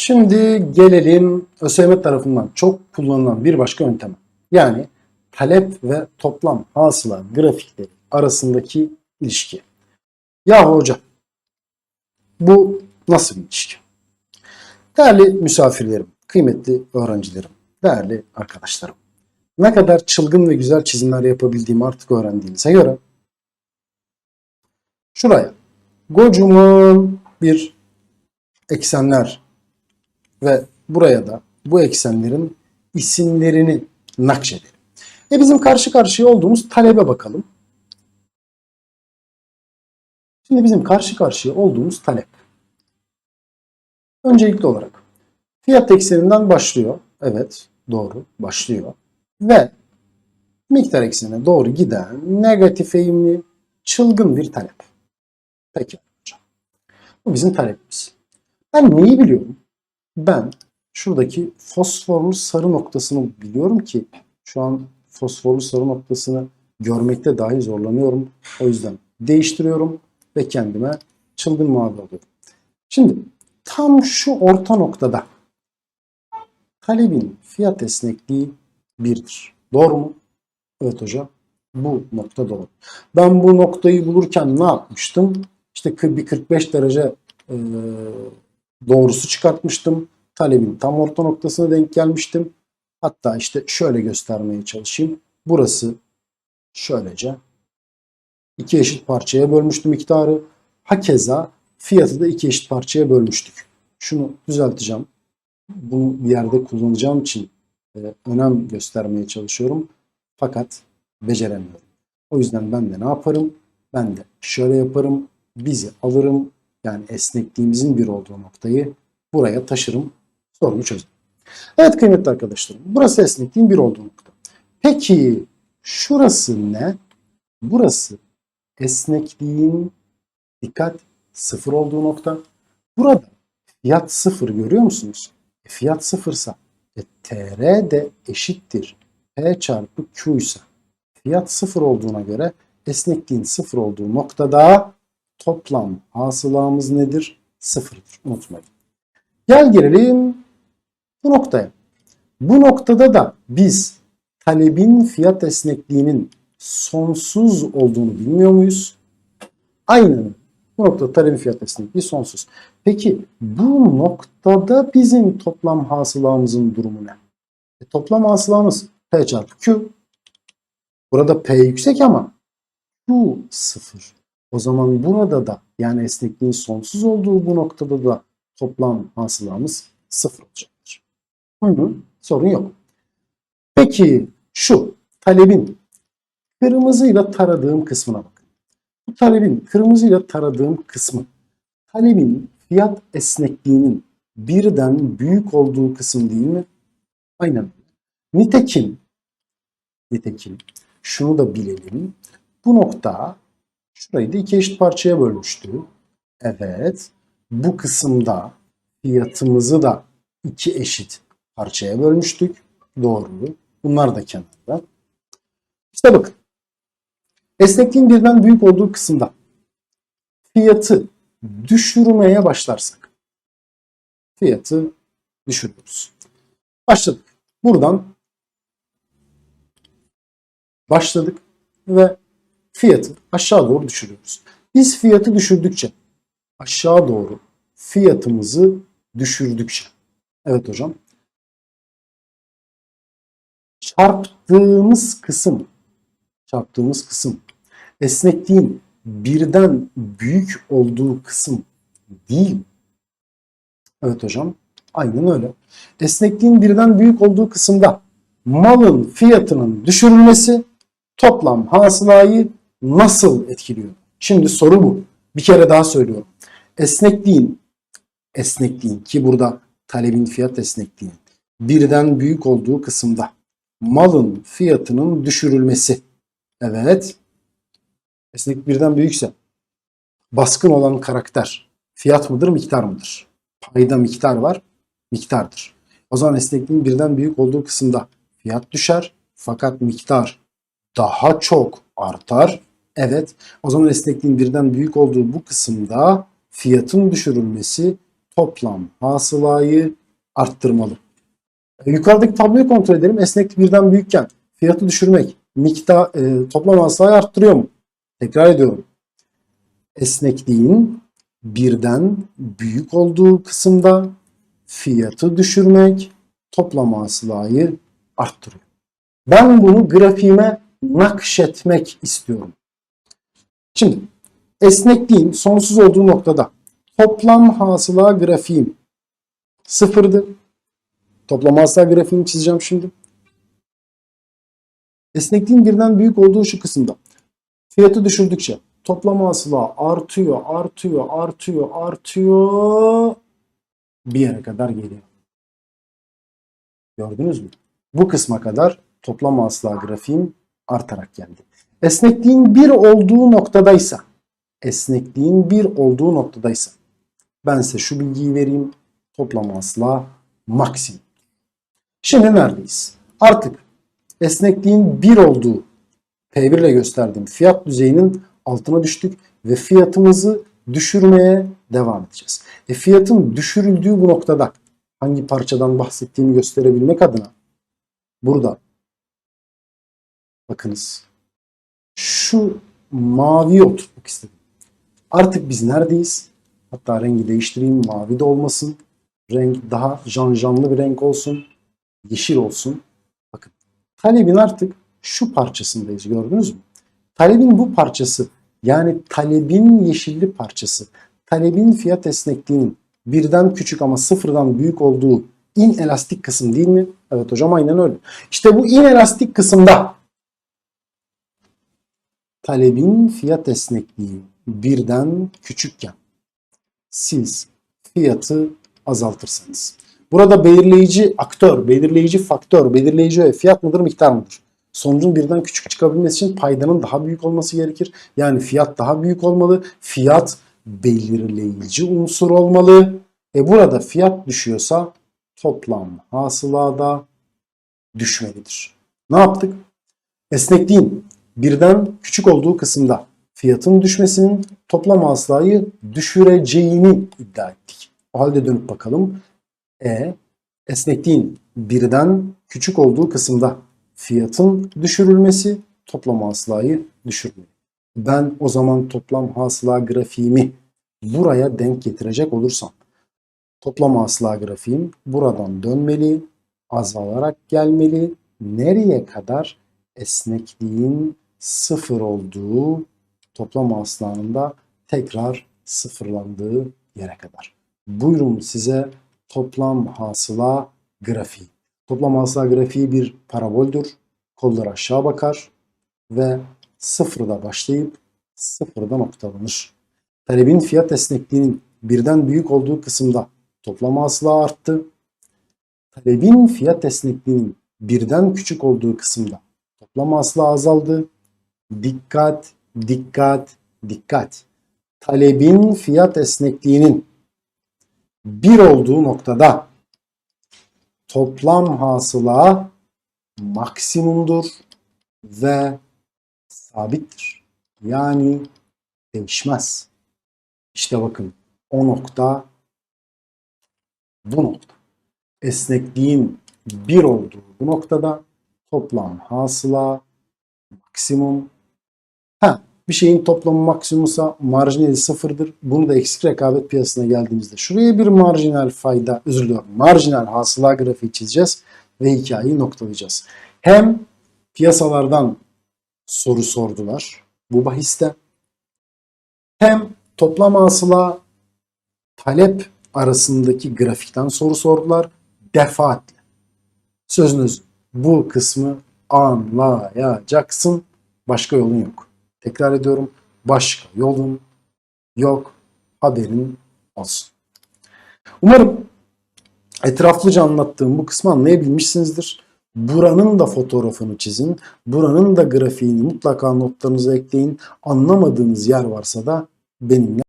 Şimdi gelelim ÖSYM tarafından çok kullanılan bir başka yönteme. Yani talep ve toplam hasıla grafikleri arasındaki ilişki. Ya hoca bu nasıl bir ilişki? Değerli misafirlerim, kıymetli öğrencilerim, değerli arkadaşlarım. Ne kadar çılgın ve güzel çizimler yapabildiğimi artık öğrendiğinize göre şuraya kocaman bir eksenler ve buraya da bu eksenlerin isimlerini nakşedelim. E bizim karşı karşıya olduğumuz talebe bakalım. Şimdi bizim karşı karşıya olduğumuz talep. Öncelikli olarak fiyat ekseninden başlıyor. Evet doğru başlıyor. Ve miktar eksenine doğru giden negatif eğimli çılgın bir talep. Peki hocam. Bu bizim talebimiz. Ben neyi biliyorum? Ben şuradaki fosforlu sarı noktasını biliyorum ki şu an fosforlu sarı noktasını görmekte dahi zorlanıyorum. O yüzden değiştiriyorum ve kendime çılgın mavi alıyorum. Şimdi tam şu orta noktada talebin fiyat esnekliği birdir. Doğru mu? Evet hocam. Bu nokta doğru. Ben bu noktayı bulurken ne yapmıştım? İşte bir 45 derece e, doğrusu çıkartmıştım. Talebin tam orta noktasına denk gelmiştim. Hatta işte şöyle göstermeye çalışayım. Burası şöylece iki eşit parçaya bölmüştüm miktarı. Hakeza fiyatı da iki eşit parçaya bölmüştük. Şunu düzelteceğim. Bunu bir yerde kullanacağım için e, önem göstermeye çalışıyorum. Fakat beceremiyorum. O yüzden ben de ne yaparım? Ben de şöyle yaparım. Bizi alırım. Yani esnekliğimizin bir olduğu noktayı buraya taşırım. Sorunu çözerim. Evet kıymetli arkadaşlarım. Burası esnekliğin bir olduğu nokta. Peki şurası ne? Burası esnekliğin dikkat sıfır olduğu nokta. Burada fiyat sıfır görüyor musunuz? E, fiyat sıfırsa e, TR de eşittir. P çarpı Q ise fiyat sıfır olduğuna göre esnekliğin sıfır olduğu noktada toplam hasılamız nedir? Sıfırdır. Unutmayın. Gel gelelim bu noktaya. Bu noktada da biz talebin fiyat esnekliğinin sonsuz olduğunu bilmiyor muyuz? Aynen. Bu noktada talebin fiyat esnekliği sonsuz. Peki bu noktada bizim toplam hasılamızın durumu ne? E, toplam hasılamız P çarpı Q. Burada P yüksek ama Q sıfır. O zaman burada da yani esnekliğin sonsuz olduğu bu noktada da toplam hasılamız sıfır olacaktır. Hı hı, sorun yok. Peki şu talebin kırmızıyla taradığım kısmına bakın. Bu talebin kırmızıyla taradığım kısmı talebin fiyat esnekliğinin birden büyük olduğu kısım değil mi? Aynen. Nitekim nitekim şunu da bilelim. Bu nokta şurayı da iki eşit parçaya bölmüştü. Evet. Bu kısımda fiyatımızı da iki eşit parçaya bölmüştük. Doğru. Bunlar da kenarda. İşte bakın. Esnekliğin birden büyük olduğu kısımda fiyatı düşürmeye başlarsak fiyatı düşürüyoruz. Başladık. Buradan başladık ve fiyatı aşağı doğru düşürüyoruz. Biz fiyatı düşürdükçe aşağı doğru fiyatımızı düşürdükçe. Evet hocam. Çarptığımız kısım çarptığımız kısım esnekliğin birden büyük olduğu kısım değil. Evet hocam. Aynen öyle. Esnekliğin birden büyük olduğu kısımda malın fiyatının düşürülmesi toplam hasılayı nasıl etkiliyor? Şimdi soru bu. Bir kere daha söylüyorum. Esnekliğin esnekliğin ki burada talebin fiyat esnekliğinin birden büyük olduğu kısımda malın fiyatının düşürülmesi. Evet. Esneklik birden büyükse baskın olan karakter fiyat mıdır miktar mıdır? Payda miktar var miktardır. O zaman esnekliğin birden büyük olduğu kısımda fiyat düşer fakat miktar daha çok artar. Evet o zaman esnekliğin birden büyük olduğu bu kısımda fiyatın düşürülmesi toplam hasılayı arttırmalı. E, Yukarıdaki tabloyu kontrol edelim. Esneklik birden büyükken fiyatı düşürmek miktar e, toplam hasılayı arttırıyor mu? Tekrar ediyorum. Esnekliğin birden büyük olduğu kısımda fiyatı düşürmek toplam hasılayı arttırıyor. Ben bunu grafiğime nakşetmek istiyorum. Şimdi esnekliğin sonsuz olduğu noktada toplam hasıla grafiğim sıfırdı. Toplam hasıla grafiğini çizeceğim şimdi. Esnekliğin birden büyük olduğu şu kısımda fiyatı düşürdükçe toplam hasıla artıyor, artıyor, artıyor, artıyor bir yere kadar geliyor. Gördünüz mü? Bu kısma kadar toplam hasıla grafiğim artarak geldi. Esnekliğin bir olduğu noktadaysa, esnekliğin bir olduğu noktadaysa ben size şu bilgiyi vereyim. Toplam hasıla maksimum. Şimdi neredeyiz? Artık esnekliğin bir olduğu P1 ile gösterdiğim fiyat düzeyinin altına düştük ve fiyatımızı düşürmeye devam edeceğiz. E fiyatın düşürüldüğü bu noktada hangi parçadan bahsettiğimi gösterebilmek adına burada bakınız şu maviye oturtmak istedim. Artık biz neredeyiz? Hatta rengi değiştireyim. Mavi de olmasın. Renk daha janjanlı bir renk olsun. Yeşil olsun. Bakın talebin artık şu parçasındayız gördünüz mü? Talebin bu parçası yani talebin yeşilli parçası talebin fiyat esnekliğinin birden küçük ama sıfırdan büyük olduğu in elastik kısım değil mi? Evet hocam aynen öyle. İşte bu in elastik kısımda talebin fiyat esnekliği birden küçükken siz fiyatı azaltırsanız. Burada belirleyici aktör, belirleyici faktör, belirleyici öğe fiyat mıdır, miktar mıdır? Sonucun birden küçük çıkabilmesi için paydanın daha büyük olması gerekir. Yani fiyat daha büyük olmalı. Fiyat belirleyici unsur olmalı. E burada fiyat düşüyorsa toplam hasılada düşmelidir. Ne yaptık? Esnekliğin birden küçük olduğu kısımda fiyatın düşmesinin toplam hasılayı düşüreceğini iddia ettik. O halde dönüp bakalım. E esnekliğin birden küçük olduğu kısımda fiyatın düşürülmesi toplam hasılayı düşürmeli. Ben o zaman toplam hasıla grafiğimi buraya denk getirecek olursam toplam hasıla grafiğim buradan dönmeli, azalarak gelmeli. Nereye kadar? Esnekliğin sıfır olduğu toplam hasılanın tekrar sıfırlandığı yere kadar. Buyurun size toplam hasıla grafiği. Toplam hasıla grafiği bir paraboldür. Kollar aşağı bakar ve sıfırda başlayıp sıfırda noktalanır. Talebin fiyat esnekliğinin birden büyük olduğu kısımda toplam hasıla arttı. Talebin fiyat esnekliğinin birden küçük olduğu kısımda toplam hasıla azaldı. Dikkat, dikkat, dikkat. Talebin fiyat esnekliğinin bir olduğu noktada toplam hasıla maksimumdur ve sabittir. Yani değişmez. İşte bakın o nokta bu nokta. Esnekliğin bir olduğu bu noktada toplam hasıla maksimum. Ha, bir şeyin toplamı maksimumsa marjinali sıfırdır. Bunu da eksik rekabet piyasasına geldiğimizde şuraya bir marjinal fayda, özür diliyorum, marjinal hasıla grafiği çizeceğiz ve hikayeyi noktalayacağız. Hem piyasalardan soru sordular bu bahiste. Hem toplam hasıla talep arasındaki grafikten soru sordular defaatle. Sözünüz bu kısmı anlayacaksın. Başka yolun yok. Tekrar ediyorum. Başka yolun yok. Haberin olsun. Umarım etraflıca anlattığım bu kısmı anlayabilmişsinizdir. Buranın da fotoğrafını çizin. Buranın da grafiğini mutlaka notlarınıza ekleyin. Anlamadığınız yer varsa da benimle